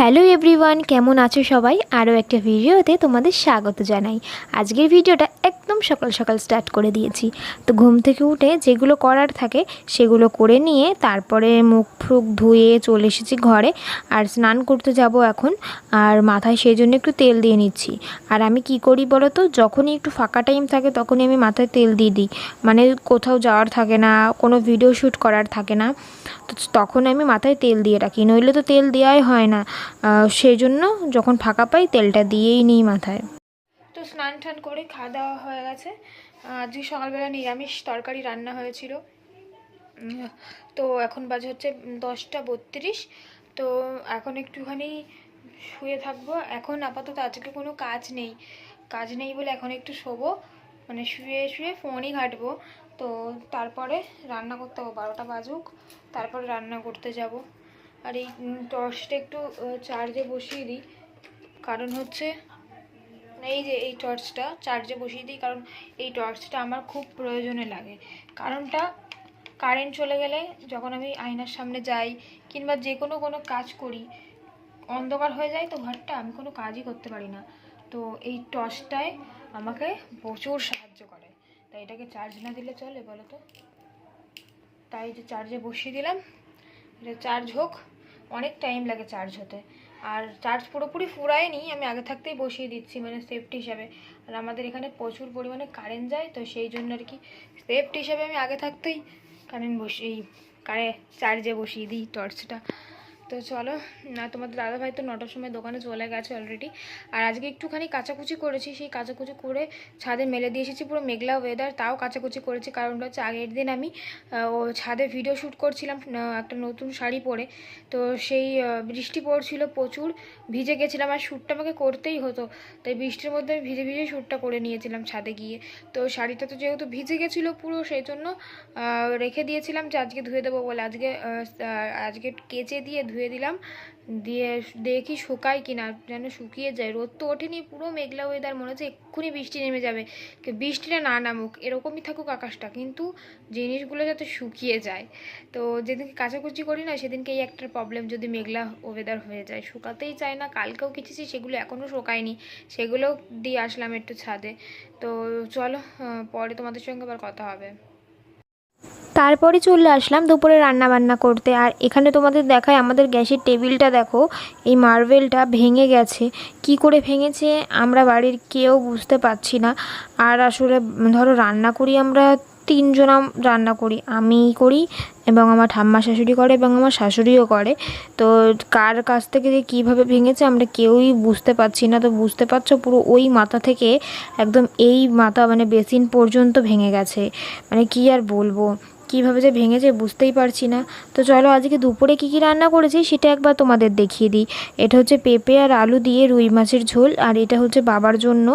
Hello everyone, কেমন আছো সবাই? আরও একটা ভিডিওতে তোমাদের স্বাগত জানাই। আজকের ভিডিওটা একদম সকাল সকাল স্টার্ট করে দিয়েছি। তো ঘুম থেকে উঠে যেগুলো করার থাকে সেগুলো করে নিয়ে তারপরে মুখ ফুক ধুয়ে চলে এসেছি ঘরে। আর স্নান করতে যাব এখন। আর মাথায় সেই জন্য একটু তেল দিয়ে নিচ্ছি। আর আমি কি করি বলো তো? যখনই একটু ফাঁকা টাইম থাকে তখনই আমি মাথায় তেল দিয়ে দিই। মানে কোথাও যাওয়ার থাকে না, কোনো ভিডিও শ্যুট করার থাকে না। তো তখন আমি মাথায় তেল দিয়ে রাখি। নইলে তো তেল দেওয়াই হয় না। সেই জন্য যখন ফাঁকা পাই, তেলটা দিয়েই নিই মাথায়। তো স্নান টান করে খাওয়া দাওয়া হয়ে গেছে। আজকে সকালবেলা নিরামিষ তরকারি রান্না হয়েছিল। তো এখন বাজে হচ্ছে দশটা বত্রিশ। তো এখন একটুখানি শুয়ে থাকব। এখন আপাতত আজকে কোনো কাজ নেই। কাজ নেই বলে এখন একটু শোবো। মানে শুয়ে শুয়ে ফোনই ঘাঁটবো। তো তারপরে রান্না করতে হবে। বারোটা বাজুক। তারপরে রান্না করতে যাব। আর এই টর্চটা একটু চার্জে বসিয়ে দিই। কারণ হচ্ছে, এই যে এই টর্চটা চার্জে বসিয়ে দিই, কারণ এই টর্চটা আমার খুব প্রয়োজনে লাগে। কারণটা কারেন্ট চলে গেলে যখন আমি আয়নার সামনে যাই, কিংবা যে কোনো কোনো কাজ করি, অন্ধকার হয়ে যায়, তো ঘরটা আমি কোনো কাজই করতে পারি না। তো এই টর্চটায় আমাকে প্রচুর সাহায্য করে। তাই এটাকে চার্জ না দিলে চলে বলো তো? তাই যে চার্জে বসিয়ে দিলাম, এটা চার্জ হোক অনেক টাইম লাগে চার্জ হতে। আর চার্জ পুরোপুরি ফুরায়নি, আমি আগে থাকতেই বসিয়ে দিচ্ছি মানে সেফটি হিসাবে। আর আমাদের এখানে প্রচুর পরিমাণে কারেন্ট যায়, তো সেই জন্য আর কি সেফটি হিসাবে আমি আগে থাকতেই কারেন্ট বসিয়ে, এই কারে চার্জে বসিয়ে দিই টর্চটা তো চলো, না, তোমাদের দাদাভাই তো নটার সময় দোকানে চলে গেছে অলরেডি আর আজকে একটুখানি কাচাকুচি করেছি, সেই কাচাকুচি করে ছাদে মেলে দিয়ে এসেছি পুরো মেঘলা ওয়েদার তাও কাচাকুচি করেছি। কারণটা হচ্ছে আগের দিন আমি ও ছাদে ভিডিও শ্যুট করছিলাম একটা নতুন শাড়ি পরে। তো সেই বৃষ্টি পড়ছিল প্রচুর, ভিজে গেছিলাম। আর শ্যুটটা আমাকে করতেই হতো, তাই বৃষ্টির মধ্যে আমি ভিজে ভিজে শ্যুটটা করে নিয়েছিলাম ছাদে গিয়ে। তো শাড়িটা তো যেহেতু ভিজে গেছিল পুরো, সেই জন্য রেখে দিয়েছিলাম যে আজকে ধুয়ে দেবো বলে। আজকে আজকে কেচে দিয়ে ধুয়ে দিলাম। দিয়ে দেখি শুকায় কি না যেন শুকিয়ে যায়। রোদ তো ওঠেনি, পুরো মেঘলা ওয়েদার মনে হচ্ছে এক্ষুনি বৃষ্টি নেমে যাবে। বৃষ্টিটা না নামুক, এরকমই থাকুক আকাশটা। কিন্তু জিনিসগুলো যাতে শুকিয়ে যায়। তো যেদিনকে কাচাকুচি করি না সেদিনকে এই একটা প্রবলেম যদি মেঘলা ওয়েদার হয়ে যায়। শুকাতেই চায় না, কালকেও কেচেছি, সেগুলো এখনও শুকায়নি। সেগুলোও দিয়ে আসলাম একটু ছাদে। তো চলো পরে তোমাদের সঙ্গে আবার কথা হবে। তারপরে চলে আসলাম দুপুরে রান্না বান্না করতে। আর এখানে তোমাদের দেখায় আমাদের গ্যাসের টেবিলটা, দেখো, এই মার্বেলটা ভেঙে গেছে। কি করে ভেঙেছে আমরা বাড়ির কেউ বুঝতে পারছি না। আর আসলে, ধরো, রান্না করি আমরা, তিনজন রান্না করি আমি করি এবং আমার ঠাম্মা শাশুড়ি করে এবং আমার শাশুড়িও করে। তো কার কাছ থেকে যে কীভাবে ভেঙেছে আমরা কেউই বুঝতে পারছি না। তো বুঝতে পারছ, পুরো ওই মাথা থেকে একদম এই মাথা মানে বেসিন পর্যন্ত ভেঙে গেছে। মানে কি আর বলব? কীভাবে যে ভেঙেছে বুঝতেই পারছি না। তো চলো আজকে দুপুরে কী কী রান্না করেছি সেটা একবার তোমাদের দেখিয়ে দিই। এটা হচ্ছে পেঁপে আর আলু দিয়ে রুই মাছের ঝোল, আর এটা হচ্ছে বাবার জন্য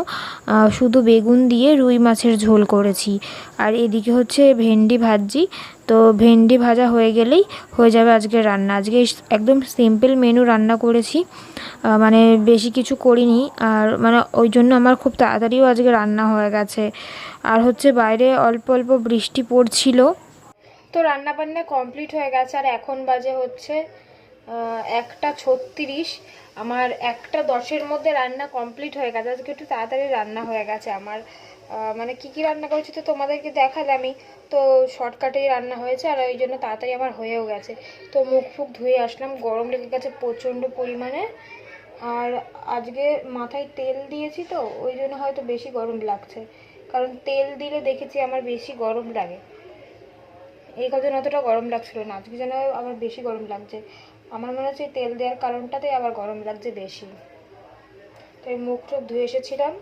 শুধু বেগুন দিয়ে রুই মাছের ঝোল করেছি। আর এদিকে হচ্ছে ভেন্ডি ভাজি, তো ভেন্ডি ভাজা হয়ে গেলেই হয়ে যাবে আজকে রান্না। আজকে একদম সিম্পল মেনু রান্না করেছি মানে বেশি কিছু করিনি, আর মানে ওই জন্য আমার খুব তাড়াতাড়িও আজকে রান্না হয়ে গেছে। আর হচ্ছে বাইরে অল্প অল্প বৃষ্টি পড়ছিল তো রান্না বান্না কমপ্লিট হয়ে গেছে, আর এখন বাজে হচ্ছে একটা ছত্রিশ। আমার একটা দশের মধ্যে রান্না কমপ্লিট হয়ে গেছে। আজকে একটু তাড়াতাড়ি রান্না হয়ে গেছে আমার। মানে কি কি রান্না করেছি তো তোমাদেরকে দেখালামই তো শর্টকাটেই রান্না হয়েছে, আর ওই জন্য তাড়াতাড়ি আমার হয়েও গেছে। তো মুখ ফুক ধুয়ে আসলাম, গরম লেগে গেছে প্রচণ্ড পরিমাণে। আর আজকে মাথায় তেল দিয়েছি তো, ওই জন্য হয়তো বেশি গরম লাগছে। কারণ তেল দিলে দেখেছি আমার বেশি গরম লাগে। এই কদিন অতটা গরম লাগছিল না। আজকে যেন আবার বেশি গরম লাগছে। আমার মনে হচ্ছে তেল দেওয়ার কারণটাতেই আবার গরম লাগছে বেশি। তো এই মুখ টুখ ধুয়ে এসেছিলাম।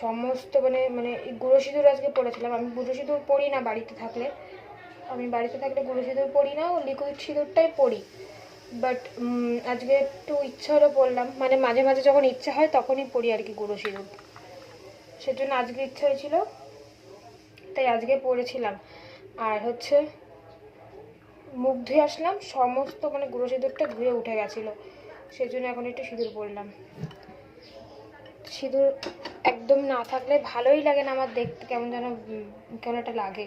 সমস্ত মানে মানে এই গুঁড়ো সিঁদুর আজকে পড়েছিলাম। আমি গুঁড়ো সিঁদুর পড়ি না বাড়িতে থাকলে। আমি বাড়িতে থাকলে গুঁড়ো সিঁদুর পড়ি না, ও লিকুইড সিঁদুরটাই পড়ি। বাট আজকে একটু ইচ্ছা হলো পড়লাম। মানে মাঝে মাঝে যখন ইচ্ছা হয় তখনই পড়ি আর কি গুঁড়ো সিঁদুর। সেজন্য আজকে ইচ্ছা হয়েছিল। তাই আজকে পরেছিলাম আর হচ্ছে মুখ ধুয়ে আসলাম, সমস্ত মানে গুঁড়ো সিঁদুরটা ধুয়ে উঠে গেছিল। সেই জন্য এখন একটু সিঁদুর পরলাম। সিঁদুর একদম না থাকলে ভালোই লাগে না আমার দেখতে, কেমন যেন কেমন একটা লাগে।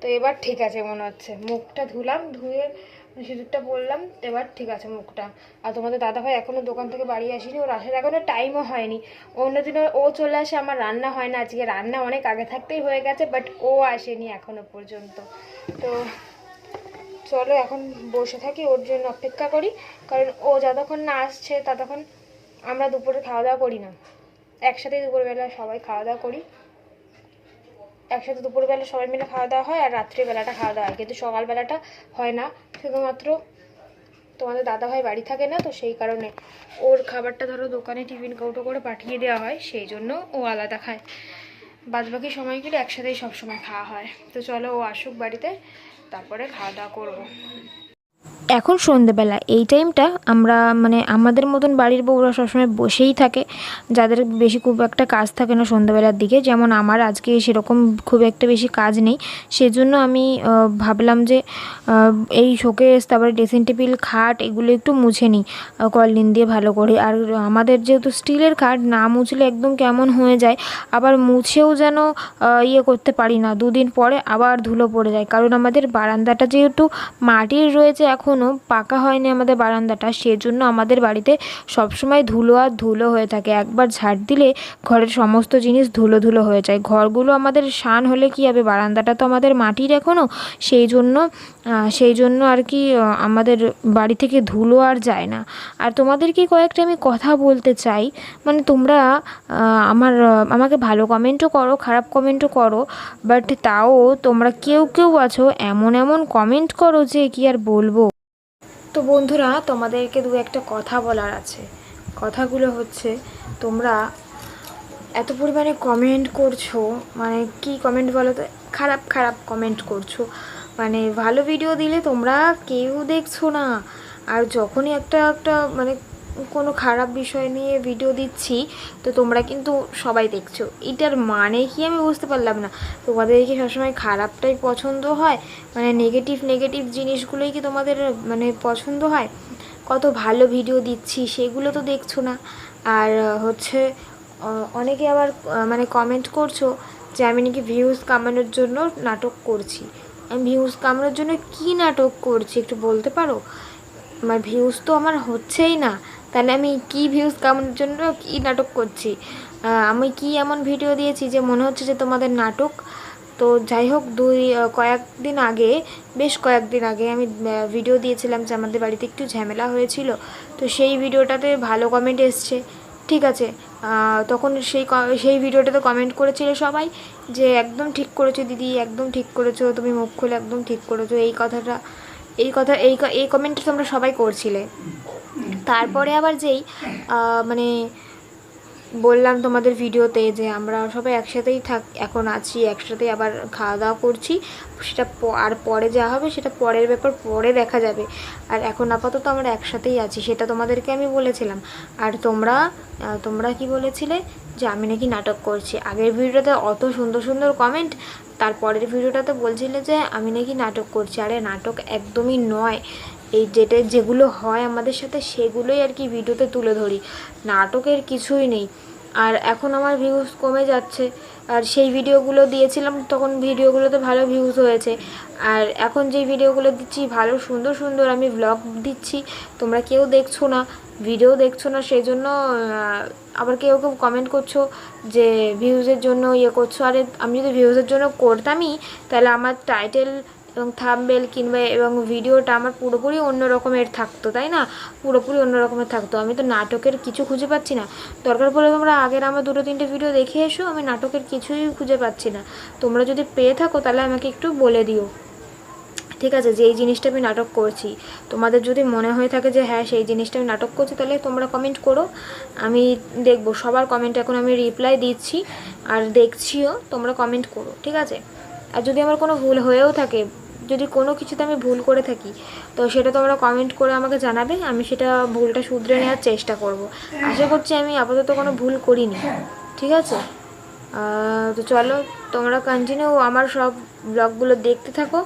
তো এবার ঠিক আছে মনে হচ্ছে। মুখটা ধুলাম, ধুয়ে সিঁদুরটা বললাম এবার ঠিক আছে মুখটা। আর তোমাদের দাদাভাই এখনও দোকান থেকে বাড়ি আসেনি, ওর আসার এখনও টাইমও হয়নি। অন্যদিন ও চলে আসে, আমার রান্না হয় না, আজকে রান্না অনেক আগে থাকতেই হয়ে গেছে বাট ও আসেনি এখনও পর্যন্ত। তো চলো, এখন বসে থাকি, ওর জন্য অপেক্ষা করি, কারণ ও যতক্ষণ না আসছে, ততক্ষণ আমরা দুপুরে খাওয়া দাওয়া করি না। একসাথেই দুপুরবেলা সবাই খাওয়া দাওয়া করি। একসাথে দুপুরবেলা সবাই মিলে খাওয়া দাওয়া হয়, আর রাত্রিবেলাটা খাওয়া দাওয়া হয়, কিন্তু সকালবেলাটা হয় না। শুধুমাত্র তোমাদের দাদাভাই বাড়ি থাকে না, তো সেই কারণে ওর খাবারটা ধরো দোকানে টিফিন কৌটো করে পাঠিয়ে দেওয়া হয়, সেই জন্য ও আলাদা খায়। বাদবাকি সময়গুলো একসাথেই সবসময় খাওয়া হয়। তো চলো ও আসুক বাড়িতে, তারপরে খাওয়া দাওয়া করব। এখন সন্ধেবেলা এই টাইমটা আমরা মানে আমাদের মতন বাড়ির বউরা সবসময় বসেই থাকে। যাদের বেশি খুব একটা কাজ থাকে না সন্ধেবেলার দিকে যেমন আমার আজকে সেরকম খুব একটা বেশি কাজ নেই। সেজন্য আমি ভাবলাম যে এই শোকেস তারপরে ড্রেসিং টেবিল খাট এগুলো একটু মুছে নিই আহ, কললিন দিয়ে ভালো করে। আর আমাদের যেহেতু স্টিলের খাট না মুছলে একদম কেমন হয়ে যায় আবার মুছেও যেন ইয়ে করতে পারি না। দুদিন পরে আবার ধুলো পড়ে যায়। কারণ আমাদের বারান্দাটা যেহেতু মাটির রয়েছে এখনও পাকা হয়নি আমাদের বারান্দাটা, সেজন্য আমাদের বাড়িতে সবসময় ধুলো আর ধুলো হয়ে থাকে। একবার ঝাড় দিলে ঘরের সমস্ত জিনিস ধুলো ধুলো হয়ে যায়। ঘরগুলো আমাদের শান হলে কি হবে? বারান্দাটা তো আমাদের মাটির এখনও সেই জন্য সেই জন্য আর কি আমাদের বাড়ি থেকে ধুলো আর যায় না। আর তোমাদেরকে কয়েকটা আমি কথা বলতে চাই? মানে তোমরা আমার, আমাকে ভালো কমেন্টও করো, খারাপ কমেন্টও করো, বাট তাও তোমরা কেউ কেউ আছো, এমন এমন কমেন্ট করো যে কি আর বলব? তো বন্ধুরা, তোমাদেরকে দু একটা কথা বলার আছে। কথাগুলো হচ্ছে, তোমরা এত পরিমাণে কমেন্ট করছ মানে কি কমেন্ট বলো তো খারাপ খারাপ কমেন্ট করছ। মানে ভালো ভিডিও দিলে তোমরা কেউ দেখছ না। আর যখনই একটা একটা মানে কোনো খারাপ বিষয় নিয়ে ভিডিও দিচ্ছি, তো তোমরা কিন্তু সবাই দেখছ। এটার মানে কি আমি বুঝতে পারলাম না। তোমাদের কি সবসময় খারাপটাই পছন্দ হয়? মানে নেগেটিভ নেগেটিভ জিনিসগুলোই কি তোমাদের মানে পছন্দ হয়? কত ভালো ভিডিও দিচ্ছি, সেগুলো তো দেখছ না। আর হচ্ছে অনেকে আবার মানে কমেন্ট করছ যে আমি নাকি ভিউজ কামানোর জন্য নাটক করছি। আমি ভিউজ কামানোর জন্য কি নাটক করছি, একটু বলতে পারো? আমার ভিউজ তো আমার হচ্ছেই না। তাহলে আমি কি ভিউজ কামানোর জন্য কি নাটক করছি? আমি কি এমন ভিডিও দিয়েছি যে মনে হচ্ছে যে তোমাদের নাটক? তো যাই হোক, দুই কয়েকদিন আগে, বেশ কয়েকদিন আগে আমি ভিডিও দিয়েছিলাম যে আমাদের বাড়িতে একটু ঝামেলা হয়েছিল। তো সেই ভিডিওটাতে ভালো কমেন্ট এসছে। ঠিক আছে তখন সেই সেই ভিডিওটাতে কমেন্ট করেছিল সবাই যে একদম ঠিক করেছ দিদি, একদম ঠিক করেছ, তুমি মুখ খুলে একদম ঠিক করেছ। এই কথাটা, এই কথা, এই এই কমেন্টটা তোমরা সবাই করছিলে। তারপরে আবার যেই মানে বললাম তোমাদের ভিডিওতে যে আমরা সবাই একসাথেই থাক, এখন আছি, একসাথেই আবার খাওয়া দাওয়া করছি। সেটা আর পরে যা হবে সেটা পরের ব্যাপার, পরে দেখা যাবে। আর এখন আপাতত আমরা একসাথেই আছি, সেটা তোমাদেরকে আমি বলেছিলাম। আর তোমরা তোমরা কি বলেছিলে যে আমি নাকি নাটক করছি? আগের ভিডিওতে অত সুন্দর সুন্দর কমেন্ট তারপরের ভিডিওটাতে বলছিলে যে আমি নাকি নাটক করছি। আরে নাটক একদমই নয়। এই যেটা যেগুলো হয় আমাদের সাথে সেগুলোই আর কি ভিডিওতে তুলে ধরি। নাটকের কিছুই নেই। আর এখন আমার ভিউজ কমে যাচ্ছে। আর সেই ভিডিওগুলো দিয়েছিলাম, তখন ভিডিওগুলোতে ভালো ভিউজ হয়েছে। আর এখন যে ভিডিওগুলো দিচ্ছি, ভালো, সুন্দর সুন্দর আমি ব্লগ দিচ্ছি। তোমরা কেউ দেখছ না ভিডিও দেখছ না সেই জন্য আবার কেউ কেউ কমেন্ট করছ যে ভিউজের জন্য ইয়ে করছ। আরে, আমি যদি ভিউজের জন্য করতামই, তাহলে আমার টাইটেল এবং থাম্বেল কিংবা এবং ভিডিওটা আমার পুরোপুরি অন্য রকমের থাকতো, তাই না? পুরোপুরি অন্য রকমের থাকতো। আমি তো নাটকের কিছু খুঁজে পাচ্ছি না। দরকার পড়লে তোমরা আগের আমার দুটো তিনটে ভিডিও দেখে এসো, আমি নাটকের কিছুই খুঁজে পাচ্ছি না। তোমরা যদি পেয়ে থাকো তাহলে আমাকে একটু বলে দিও। ঠিক আছে, যে এই জিনিসটা আমি নাটক করছি। তোমাদের যদি মনে হয়ে থাকে যে হ্যাঁ সেই জিনিসটা আমি নাটক করছি, তাহলে তোমরা কমেন্ট করো। আমি দেখব, সবার কমেন্ট এখন আমি রিপ্লাই দিচ্ছি। আর দেখছিও, তোমরা কমেন্ট করো। ঠিক আছে? আর যদি আমার কোনো ভুল হয়েও থাকে যদি কোনো কিছুতে আমি ভুল করে থাকি, তো সেটা তোমরা কমেন্ট করে আমাকে জানাবে, আমি সেটা ভুলটা শুধরে নেওয়ার চেষ্টা করব। আশা করছি আমি আপাতত কোনো ভুল করিনি, ঠিক আছে? তো চলো, তোমরা কন্টিনিউ আমার সব ব্লগগুলো দেখতে থাকো,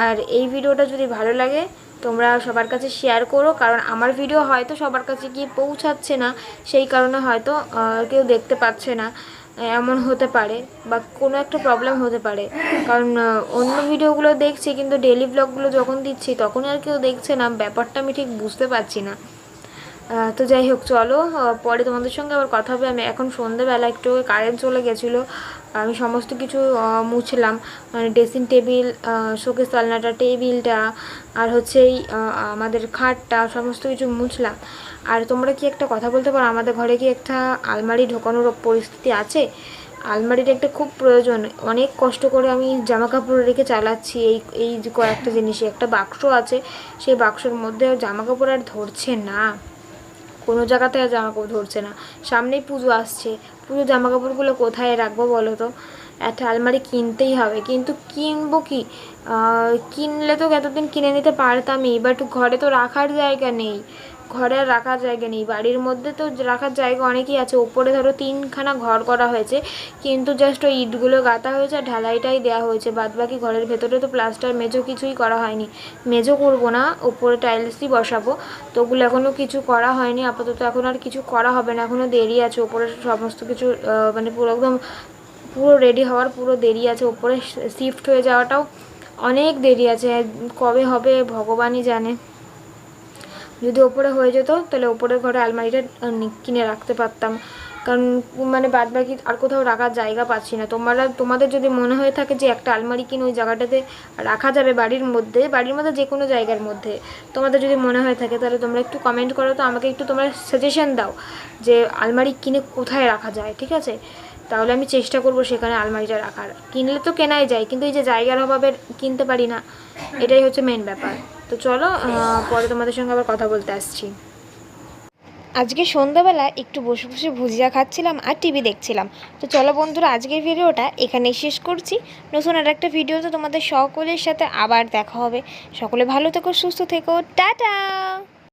আর এই ভিডিওটা যদি ভালো লাগে, তোমরা সবার কাছে শেয়ার করো, কারণ আমার ভিডিও হয়তো সবার কাছে গিয়ে পৌঁছাচ্ছে না, সেই কারণে হয়তো কেউ দেখতে পাচ্ছে না। এমন হতে পারে বা কোনো একটা প্রবলেম হতে পারে। কারণ অন্য ভিডিওগুলো দেখছি কিন্তু ডেলি ব্লগগুলো যখন দিচ্ছি তখন আর কেউ দেখছে না। ব্যাপারটা আমি ঠিক বুঝতে পারছি না। তো যাই হোক, চলো পরে তোমাদের সঙ্গে আবার কথা হবে। আমি এখন সন্ধেবেলা একটু কারেন্ট চলে গেছিল। আমি সমস্ত কিছু মুছলাম। মানে ড্রেসিং টেবিল শোকেস আলনাটা টেবিলটা, আর হচ্ছে এই আমাদের খাটটা, সমস্ত কিছু মুছলাম। আর তোমরা কি একটা কথা বলতে পারো? আমাদের ঘরে কি একটা আলমারি ঢোকানোর পরিস্থিতি আছে? আলমারির একটা খুব প্রয়োজন। অনেক কষ্ট করে আমি জামা কাপড় রেখে চালাচ্ছি এই এই কয়েকটা জিনিসে। একটা বাক্স আছে, সেই বাক্সের মধ্যে জামা কাপড় আর ধরছে না। কোনো জায়গাতে আর জামা কাপড় ধরছে না। সামনেই পুজো আসছে। পুজো জামা কাপড়গুলো কোথায় রাখব বলো তো? একটা আলমারি কিনতেই হবে। কিন্তু কিনবো কি? কিনলে তো এতদিন কিনে নিতে পারতামই। বাট ঘরে তো রাখার জায়গা নেই। ঘরে আর রাখার জায়গা নেই। বাড়ির মধ্যে তো রাখার জায়গা অনেকই আছে। ওপরে ধরো তিনখানা ঘর করা হয়েছে। কিন্তু জাস্ট ওই ইটগুলো গাঁথা হয়েছে আর ঢালাইটাই দেওয়া হয়েছে। বাদ বাকি ঘরের ভেতরে তো প্লাস্টার মেজো কিছুই করা হয়নি। মেজো করব না ওপরে টাইলসই বসাবো। তো ওগুলো এখনও কিছু করা হয়নি। আপাতত এখন আর কিছু করা হবে না। এখনও দেরি আছে। ওপরে সমস্ত কিছু মানে পুরো একদম পুরো রেডি হওয়ার পুরো দেরি আছে। ওপরে শিফট হয়ে যাওয়াটাও অনেক দেরি আছে। কবে হবে ভগবানই জানে। যদি ওপরে হয়ে যেত, তাহলে ওপরের ঘরে আলমারিটা কিনে রাখতে পারতাম। কারণ মানে বাদ বাকি আর কোথাও রাখার জায়গা পাচ্ছি না। তোমরা, তোমাদের যদি মনে হয়ে থাকে যে একটা আলমারি কিনে ওই জায়গাটাতে রাখা যাবে বাড়ির মধ্যে বাড়ির মধ্যে যে কোনো জায়গার মধ্যে, তোমাদের যদি মনে হয়ে থাকে, তাহলে তোমরা একটু কমেন্ট করো। তো আমাকে একটু তোমরা সাজেশন দাও যে আলমারি কিনে কোথায় রাখা যায়, ঠিক আছে? তাহলে আমি চেষ্টা করব সেখানে আলমারিটা রাখার। কিনলে তো কেনাই যায়, কিন্তু এই যে জায়গার অভাবে কিনতে পারি না, এটাই হচ্ছে মেন ব্যাপার। তো চলো পরে তোমাদের সঙ্গে আবার কথা বলতে আসছি। আজকে সন্ধ্যাবেলা একটু বসে বসে ভুজিয়া খাচ্ছিলাম আর টিভি দেখছিলাম। তো চলো বন্ধুরা, আজকের ভিডিওটা এখানে শেষ করছি। নতুন আর একটা ভিডিওতে তোমাদের সকলের সাথে আবার দেখা হবে। সকলে ভালো থেকো, সুস্থ থেকো, টাটা!